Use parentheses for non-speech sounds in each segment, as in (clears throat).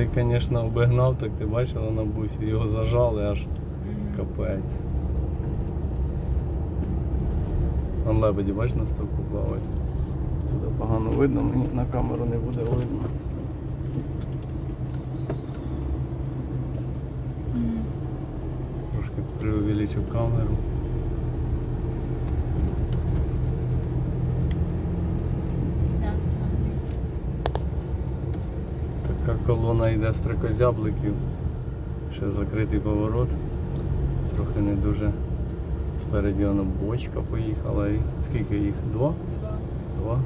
Цей, звісно, обігнав, так ти бачила на бусі, його зажали аж капець. Вон лебеді, бач, на ставку плавають. Сюди погано видно, мені на камеру не буде видно. Трошки преувеличив камеру. Да, Така колона йде стрикозябликів. Ще закритий поворот. Трохи не дуже. Спереді воно бочка поїхала і скільки їх? Два? Два. Два?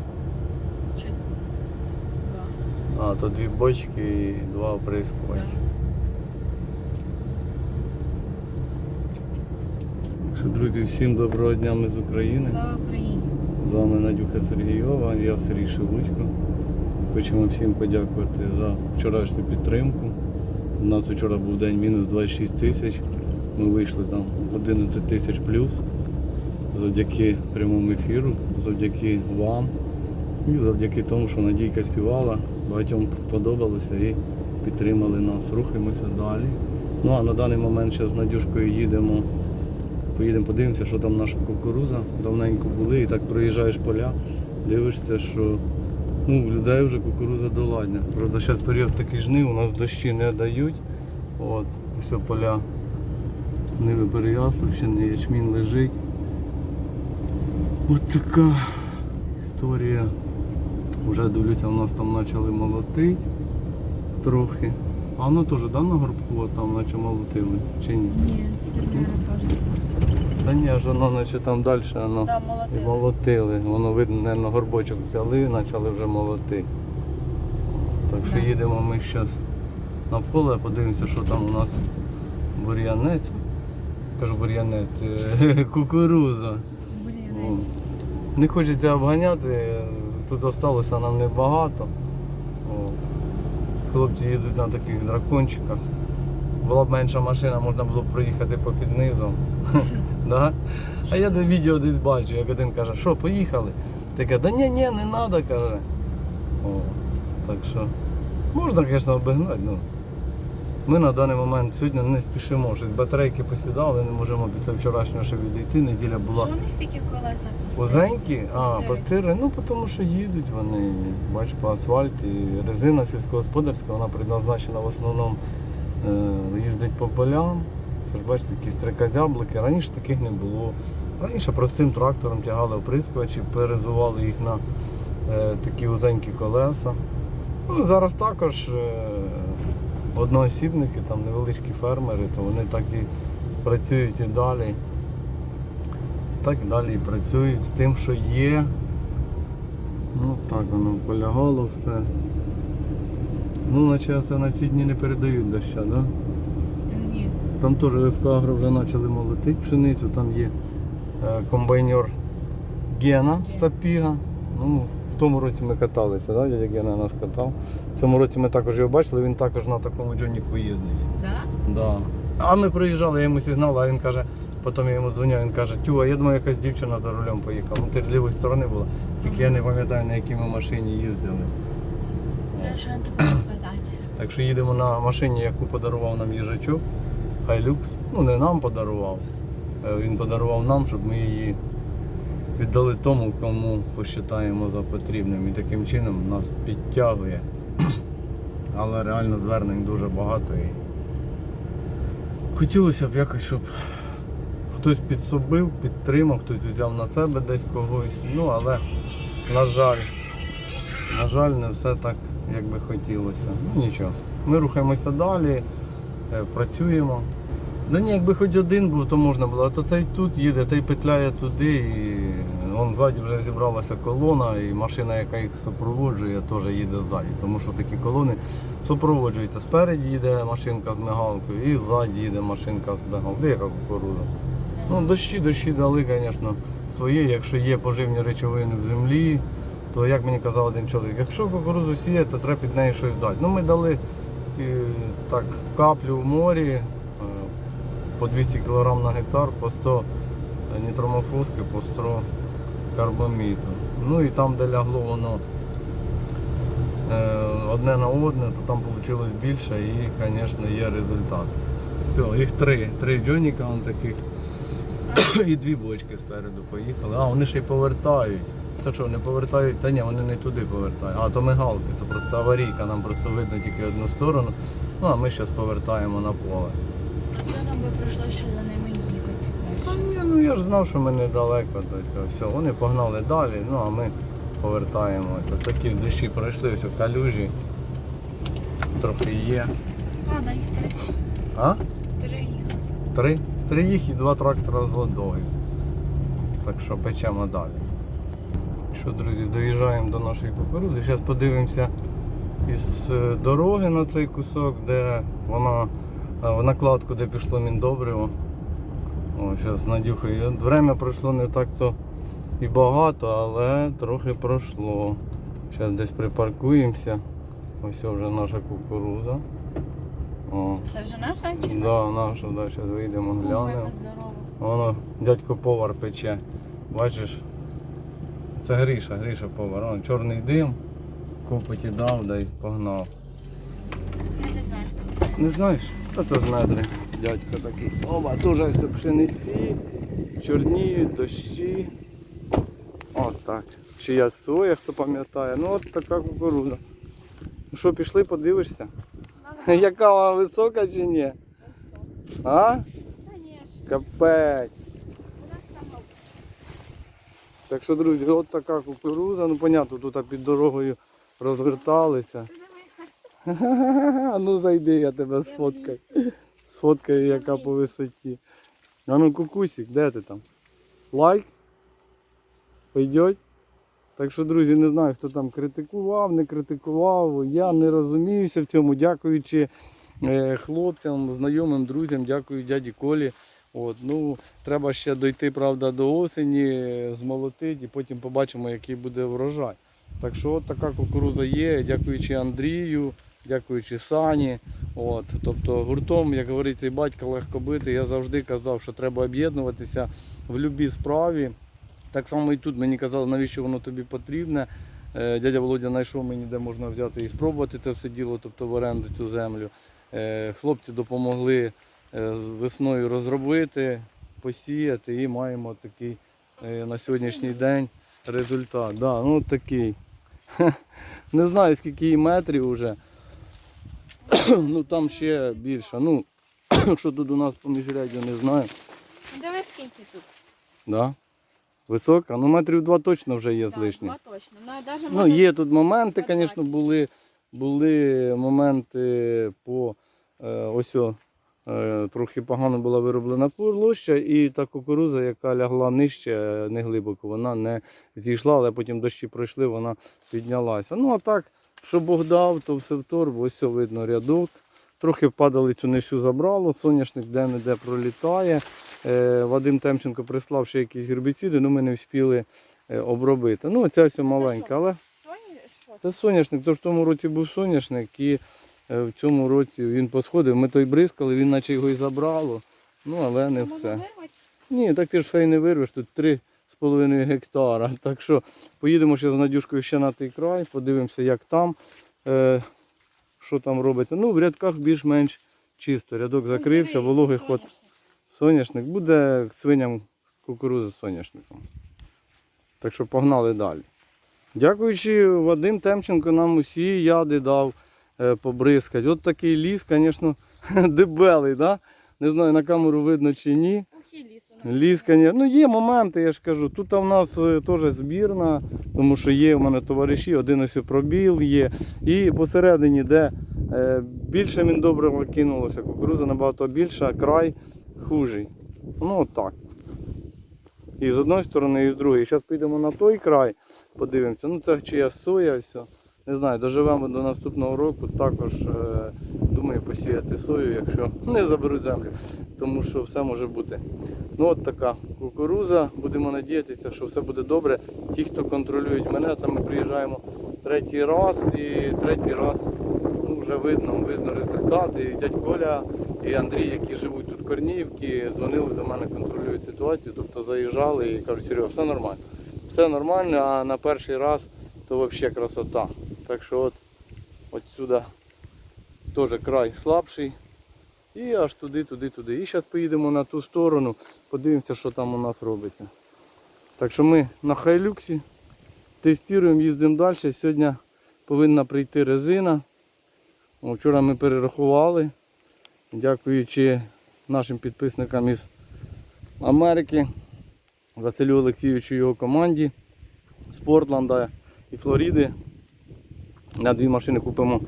Чи два. А, то дві бочки і два оприскувачі. Що, друзі, всім доброго дня ми з України. Слава Україні. З вами Надюха Сергійова, я Сергій Шелудько. Хочемо всім подякувати за вчорашню підтримку. У нас вчора був день мінус 26 тисяч. Ми вийшли там 11 тисяч плюс. Завдяки прямому ефіру, завдяки вам і завдяки тому, що Надійка співала, багатьом сподобалося і підтримали нас. Рухаємося далі. Ну а на даний момент зараз з Надюшкою їдемо Поїдемо подивимося, що там наша кукуруза. Давненько були і так проїжджаєш поля, дивишся, що ну, людей вже кукуруза доладня. Правда, зараз період такий жнив, у нас дощі не дають. От, все поля ниви переяславщини, ячмін лежить. От така історія. Вже дивлюся, у нас там почали молотити трохи. А воно теж да, на горбку там наче молотили, чи ні? Ні, стернера кажеться. Та ні, аж воно наче там далі воно Да, і молотили. молотили. Воно видно, на горбочок взяли і почали вже молоти. Так що Да. їдемо ми зараз на поле, подивимося, що там у нас бур'янець. Кажу бур'янець, е, (laughs) кукуруза. О. Бур'янець. Не хочеться обганяти, тут осталося нам небагато. О. Хлопці їдуть на таких дракончиках. Була б менша машина, можна було б проїхати попід низом. (laughs) Да? А я до відео десь бачу, як один каже, що, поїхали? Таке, да ні, ні, не треба, каже. О, так що можна, звісно, обігнати, ну. Ми на даний момент сьогодні не спішимо. Щось батарейки посідали, не можемо після вчорашнього ще відійти. Неділя була Що в них такі колеса пустили? Узенькі, а, Постири. постири, ну тому що їдуть вони, бач, по асфальті. Резина сільськогосподарська, вона предназначена в основному е, їздить по полям. Це ж бачите, такі стрикозяблики. Раніше таких не було. Раніше простим трактором тягали оприскувачі, перезували їх на е, такі узенькі колеса. Ну, зараз також е, одноосібники, там невеличкі фермери, то вони так і працюють і далі. Так і далі і працюють з тим, що є. Ну так воно полягало все. Ну, наче це на ці дні не передають доща, так? Да? Ні. Там теж ФК Агро вже почали молотити пшеницю, там є е, комбайнер Гена Сапіга. Ну, в тому році ми каталися, да? дядя Гена нас катав. В цьому році ми також його бачили, він також на такому джоніку їздить. Да? Да. А ми приїжджали, я йому сигнал, а він каже, потім я йому дзвоню, він каже, Тюа, я думаю, якась дівчина за рулем поїхала. Ну ти з лівої сторони була. Тільки я не пам'ятаю, на якій ми машині їздили. На. Так що їдемо на машині, яку подарував нам їжачок. Хайлюкс. Ну не нам подарував. Е, Він подарував нам, щоб ми її віддали тому, кому посчитаємо за потрібним. І таким чином нас підтягує. (clears throat) Але реально звернень дуже багато. І хотілося б якось, щоб хтось підсобив, підтримав, хтось взяв на себе десь когось. Ну, але, на жаль, на жаль, не все так, як би хотілося. Ну нічого. Ми рухаємося далі, е, працюємо. Да ні, якби хоч один був, то можна було. А то цей тут їде, той петляє туди, і вон ззаді вже зібралася колона, і машина, яка їх супроводжує, теж їде ззаді. Тому що такі колони супроводжуються. Спереді їде машинка з мигалкою, і ззаді їде машинка з мигалкою. Яка кукуруза? Ну, дощі, дощі дали, звісно, своє. Якщо є поживні речовини в землі, то як мені казав один чоловік, якщо кукурузу сіє, то треба під неї щось дати. Ну, ми дали е, так, каплю в морі по 200 кг на гектар, по 100 нітромофоски, по 100 карбаміду. Ну і там, де лягло воно е, одне на одне, то там вийшло більше і, звісно, є результат. Все, їх три. Три джоніка он таких. (coughs) І дві бочки спереду поїхали. А, вони ще й повертають. Та що, не повертають? Та ні, вони не туди повертають. А, то мигалки, то просто аварійка, нам просто видно тільки одну сторону. Ну, а ми зараз повертаємо на поле. Нам би прийшлося ще за ними їхати. Та ні, ну я ж знав, що ми недалеко до цього. Все, вони погнали далі, ну а ми повертаємо. Ось такі дощі пройшли, все, калюжі. Трохи є. Ладно, їх три. А? Три їх. Три? Три їх і два трактора з водою. Так що печемо далі. Що, друзі, доїжджаємо до нашої кукурудзи. Зараз подивимося із е, дороги на цей кусок, де вона в накладку, де пішло міндобриво. О, зараз надюхаю. Время пройшло не так то і багато, але трохи пройшло. Зараз десь припаркуємося. Ось вже наша кукуруза. О, Це вже наша чи да, наша, да, зараз вийдемо, глянемо. Воно дядько повар пече. Бачиш? Це Гріша, Гріша повар. О, чорний дим, копоті дав, да й погнав. Я не знаю, хто це. Не знаєш? Та то з недри. Дядько такий. Оба, дуже ось пшениці, чорніють, дощі. От так. Чи я соя, хто пам'ятає. Ну от така кукурудза. Ну що, пішли, подивишся? (laughs) Яка вона висока чи ні? А? Капець. Так що, друзі, от така кукуруза, ну понятно, тут під дорогою розверталися. (laughs) Ну зайди, я тебе сфоткаю. Сфоткаю, яка по висоті. А ну кукусик, де ти там? Лайк? Пойдеть? Так що, друзі, не знаю, хто там критикував, не критикував. Я не розуміюся в цьому, дякуючи е, хлопцям, знайомим, друзям, дякую дяді Колі. От, ну, треба ще дойти, правда, до осені, змолотити і потім побачимо, який буде врожай. Так що от така кукуруза є, дякуючи Андрію, дякуючи Сані. От, тобто гуртом, як говориться, і батька легко бити. Я завжди казав, що треба об'єднуватися в будь-якій справі. Так само і тут мені казали, навіщо воно тобі потрібне. Е, Дядя Володя знайшов мені, де можна взяти і спробувати це все діло, тобто в оренду цю землю. Е, Хлопці допомогли е, весною розробити, посіяти і маємо такий на сьогоднішній день результат. Да, ну такий. (laughs) Не знаю скільки їй метрів вже. (coughs) ну там ще більше. Ну, (coughs) що тут у нас по міжряддю, не знаю. Ну, Диви, скільки тут. Да? Висока? Ну метрів два точно вже є з лишнім. Два точно. Ну, і даже Ну, можна- є тут моменти, звісно, були, були моменти по е, ось о, е, трохи погано була вироблена площа, і та кукуруза, яка лягла нижче, е, не глибоко, вона не зійшла, але потім дощі пройшли, вона піднялася. Ну а так, що Бог дав, то все в торбу, ось видно рядок. Трохи падалицю не всю забрало, соняшник де-не-де пролітає. Е, Вадим Темченко прислав ще якісь гербіциди, але ми не встигли е, обробити. Ну, ця все маленька, але це соняшник, то ж в тому році був соняшник і е, в цьому році він посходив. Ми той бризкали, він наче його і забрало. Ну, але не все. Ні, так ти ж все і не вирвеш, тут 3,5 гектара. (laughs) Так що поїдемо ще з Надюшкою ще на той край, подивимося, як там, е, що там робиться. Ну, в рядках більш-менш чисто. Рядок закрився, вологий ход. соняшник. Буде свиням кукурузи з соняшником. Так що погнали далі. Дякуючи Вадим Темченко нам усі яди дав е, побризкати. От такий ліс, звісно, (laughs) дебелий, да? Не знаю, на камеру видно чи ні. Ліс. Ну є моменти, я ж кажу. Тут у нас е, теж збірна, тому що є у мене товариші, один ось пробіл є. І посередині, де е, більше міндобрива кинулося, кукуруза набагато більша, край хужий. Ну так. І з одної сторони, і з другої. Зараз підемо на той край, подивимося. Ну це чия соя, все. Не знаю, доживемо до наступного року. Також е, думаю посіяти сою, якщо не заберуть землю. Тому що все може бути. Ну от така кукуруза. Будемо надіятися, що все буде добре. Ті, хто контролюють мене, це ми приїжджаємо третій раз і третій раз ну, вже видно, видно результат. І дядь Коля і Андрій, які живуть тут в Корніївці, дзвонили до мене, контролюють ситуацію, тобто заїжджали і кажуть, Серега, все нормально. Все нормально, а на перший раз то взагалі красота. Так що от От сюди теж край слабший. І аж туди, туди, туди. І зараз поїдемо на ту сторону, подивимося, що там у нас робиться. Так що ми на Хайлюксі тестуємо, їздимо далі. Сьогодні повинна прийти резина. Вчора ми перерахували, дякуючи нашим підписникам із Америки, Василю Олексійовичу і його команді з Портланда і Флориди. На дві машини купимо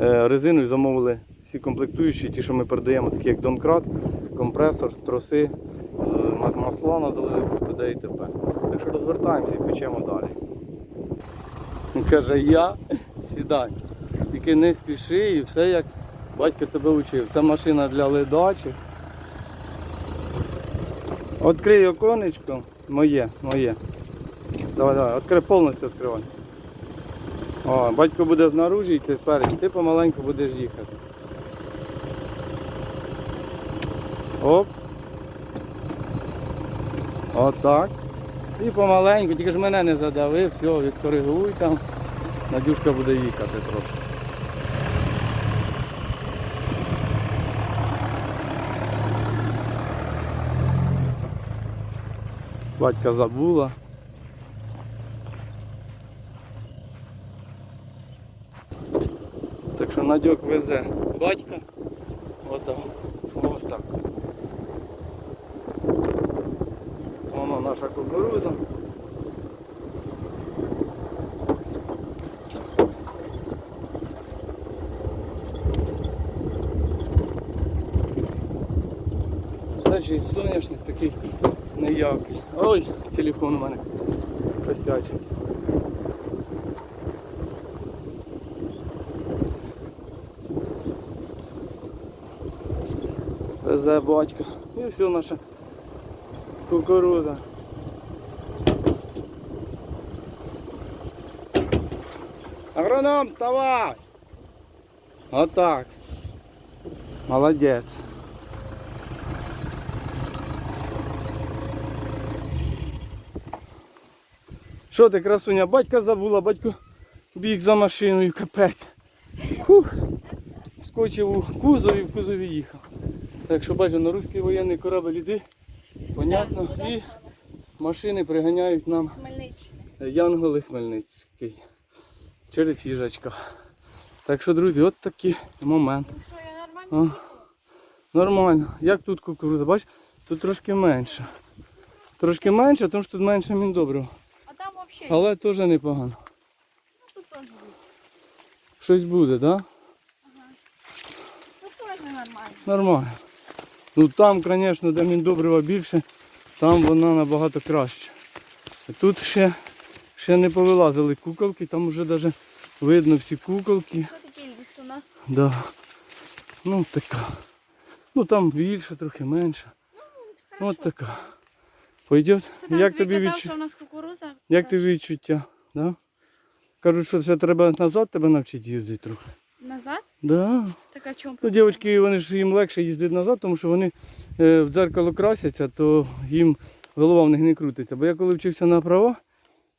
е, резину і замовили всі комплектуючі, ті, що ми передаємо, такі як Донкрат, компресор, троси, е, ма- масла надали, т.д. і т.п. Так що розвертаємося і печемо далі. Каже, я сідай. Тільки не спіши і все як батько тебе учив. Це машина для ледачі. Відкрий оконечко. Моє, моє. Давай, давай, відкрий, повністю відкривай. О, батько буде знаружі йти спереді, ти помаленьку будеш їхати. Оп. Отак. І помаленьку, тільки ж мене не задавив, все, відкоригуй там. Надюшка буде їхати трошки. Батька забула. Так Надьок везе батька. Отак. Отак. Воно наша кукуруза. Це ще й соняшник такий неякий. Ой, телефон у мене косячить. Везе батько. І все наша кукуруза. Агроном, вставай! Отак. Молодець. Що ти, красуня, батька забула, батько біг за машиною, капець. Хух. Вскочив у кузов і в кузові їхав. Так що бачу, на руський воєнний корабль іди, понятно, і машини приганяють нам Янголи Хмельницький. Через їжачка. Так що, друзі, от такий момент. Ну що, я нормально? О, нормально. Як тут кукурудза? Бач, тут трошки менше. Трошки менше, тому що тут менше міндобрива. А там взагалі, Але теж непогано. ну тут теж буде. Щось буде, так? Да? Тут теж нормально. Нормально. Ну там, звісно, де міндобрива більше, там вона набагато краще. Тут ще, ще не повилазили куколки, там вже навіть видно всі куколки. Що таке ліс у нас? Да. Ну така. Ну там більше, трохи менше. Хорошо От така. Пойдет? Там Як тобі тобі казав, відчуття? що у нас кукуруза? Як тобі відчуття? Да? Кажуть, що це треба назад тебе навчити їздити трохи. Да. Так а чому? Ну, дівчатки, вони ж їм легше їздити назад, тому що вони е, в дзеркало красяться, то їм голова в них не крутиться. Бо я коли вчився на права,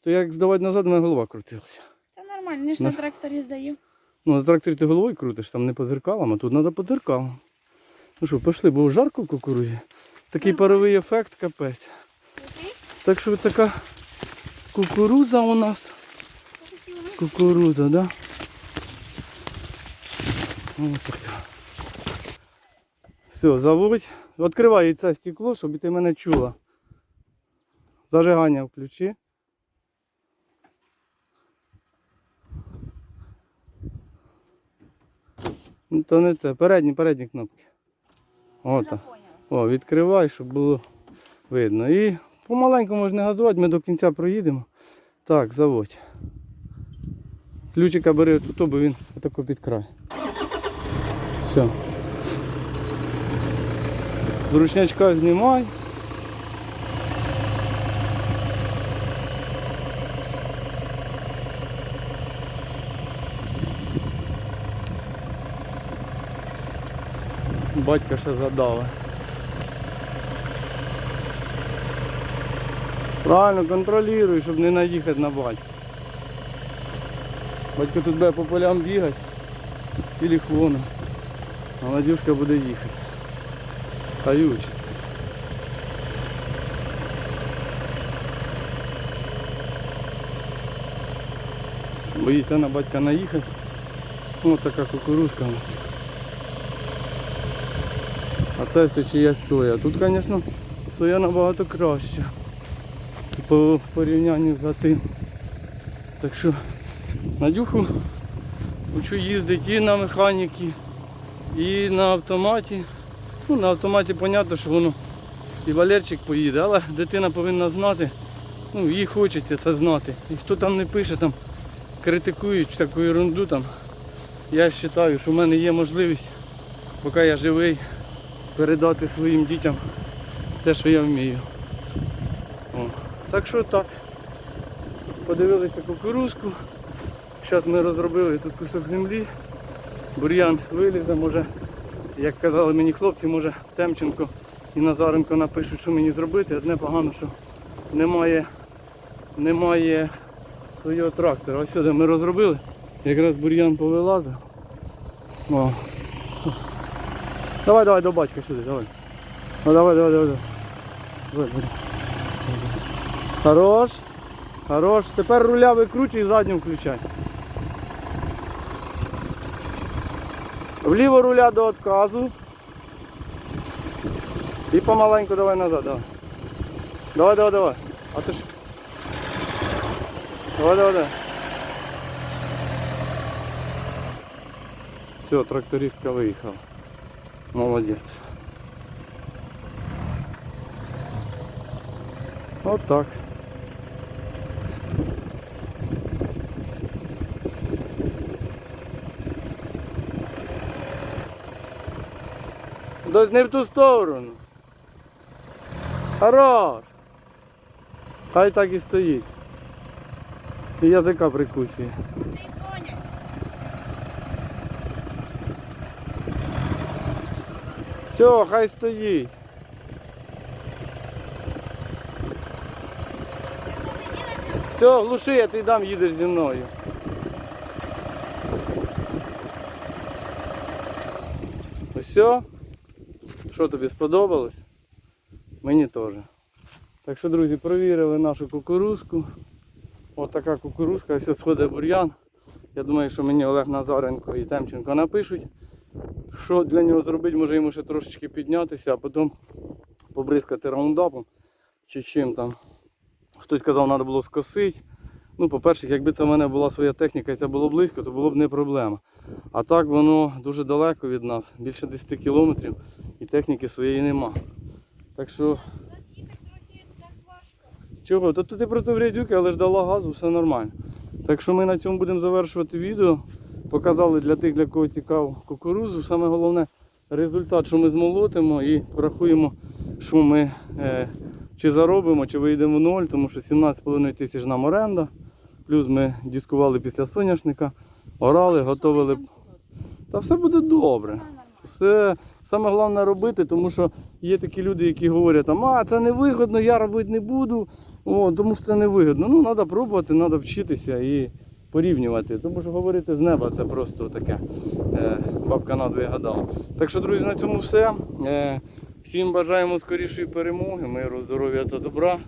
то як здавати назад, у мене голова крутилася. Та нормально, я ж На- на тракторі здаю. Ну, на тракторі ти головою крутиш, там не по дзеркалам, а тут треба по дзеркалам. Ну що, пішли, бо жарко в кукурузі. Такий Ага. паровий ефект капець. Який? Так що така кукуруза у нас. Кукуруза, да? Все, заводь. Відкривай це стекло, щоб ти мене чула. Зажигання включи. Ну, То не те. Передні, передні кнопки. О, Я так. поняла. О, відкривай, щоб було видно. І помаленьку можна газувати, ми до кінця проїдемо. Так, заводь. Ключика бери тут, бо він отако під край. Все. З знімай. Батька ще задали. Правильно, контролюй, щоб не наїхати на батька. Батько тут буде по полям бігати. телефоном. А Надюшка буде їхати. Хай учиться. Боїться на батька наїхати. Ось така кукурузка. А це все чиясь соя. Тут, звісно, соя набагато краща. По порівнянню за тим. Так що Надюху учу їздити і на механіки, і на автоматі. Ну, на автоматі зрозуміло, що воно і Валерчик поїде, але дитина повинна знати, ну, їй хочеться це знати. І хто там не пише, там критикують таку ерунду там. Я вважаю, що в мене є можливість, поки я живий, передати своїм дітям те, що я вмію. О. Так що так. Подивилися кукурузку. Зараз ми розробили тут кусок землі. Бур'ян вилізе, може, як казали мені хлопці, може Темченко і Назаренко напишуть, що мені зробити. Одне погано, що немає, немає свого трактора. Ось сюди ми розробили. Якраз бур'ян повилазив. О. Давай, давай до батька сюди, давай. О, давай, давай, давай. давай. Давай, давай. Хорош. Хорош. Тепер руля викручуй і задню включай. Вліво руля до отказу. І помаленьку давай назад, давай. Давай, давай, давай. А ти ж. Давай, давай, давай. Все, трактористка виїхала. Молодець. От Дось не в ту сторону. Хорош. Хай так і стоїть. І язика прикусує. Ти Все, хай стоїть. Все, глуши, я ти дам їдеш зі мною. Все? Що тобі сподобалось? Мені теж. Так що, друзі, провірили нашу кукурузку. Ось така кукурузка, ось сходить бур'ян. Я думаю, що мені Олег Назаренко і Темченко напишуть, що для нього зробити, може йому ще трошечки піднятися, а потім побризкати раундапом чи чим там. Хтось казав, що треба було скосити. Ну, по-перше, якби це в мене була своя техніка і це було близько, то було б не проблема. А так воно дуже далеко від нас, більше 10 кілометрів, і техніки своєї нема. Так що, чого? То ти просто в але ж дала газу, все нормально. Так що ми на цьому будемо завершувати відео. Показали для тих, для кого цікаво кукурузу. Саме головне результат, що ми змолотимо і порахуємо, що ми е, чи заробимо, чи вийдемо в ноль, тому що 17,5 тисяч нам оренда. Плюс ми дискували після соняшника, орали, готували. Та все буде добре. Все саме головне робити, тому що є такі люди, які говорять, а це не вигодно, я робити не буду, о, тому що це не вигодно. Ну, треба пробувати, треба вчитися і порівнювати. Тому що говорити з неба це просто таке. Е, бабка надвоє гадала. Так що, друзі, на цьому все. Е, всім бажаємо скорішої перемоги, миру, здоров'я та добра.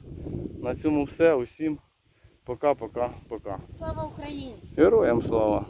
На цьому все. Усім Пока-пока-пока. Слава Україні! Героям слава!